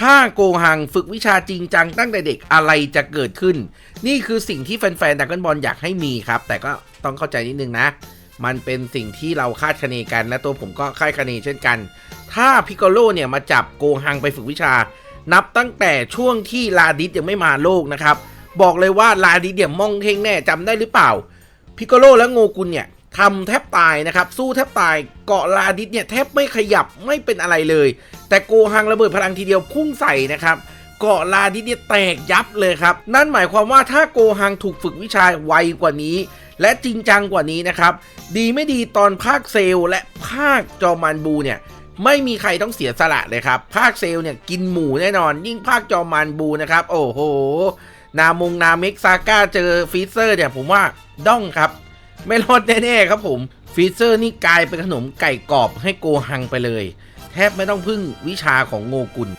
ถ้าโกหังฝึกวิชาจริงจังตั้งแต่เด็กอะไรจะเกิดขึ้น นี่คือสิ่งที่แฟนๆดักกันบอลอยากให้มีครับ แต่ก็ต้องเข้าใจนิดนึงนะ มันเป็นสิ่งที่เราคาดคะเนกันและตัวผมก็คาดคะเนเช่นกัน ถ้าพิกโกโลเนี่ยมาจับโกหังไปฝึกวิชา นับตั้งแต่ช่วงที่ลาดิสยังไม่มาโลกนะครับ บอกเลยว่าลาดิสเนี่ยมองเฮงแน่จำได้หรือเปล่าพิกโกโลและโงกุลเนี่ย ทำแทบตายนะครับ สู้แทบตายเกาะลาดิสเนี่ยแทบไม่ขยับไม่เป็นอะไรเลย แต่โกหังระเบิดพลังทีเดียวพุ่งใส่นะครับเกาะลาดิสเนี่ยแตกยับเลยครับ นั่นหมายความว่าถ้าโกหังถูกฝึกวิชาไวกว่านี้ และจริงจังกว่านี้นะครับ ดีไม่ดีตอนภาคเซลและภาคจอมันบูเนี่ยไม่มีใครต้องเสียสละเลยครับ ภาคเซลเนี่ยกินหมูแน่นอน ยิ่งภาคจอมันบูนะครับ โอ้โห นามงนาเม็กซาก้าเจอฟีเซอร์เนี่ยผมว่าด้องครับ ไม่รอดแน่ๆครับผมฟีเซอร์นี่กลายเป็นขนมไก่กรอบให้โกหังไปเลย แทบไม่ต้องพึ่งวิชาของโงกุล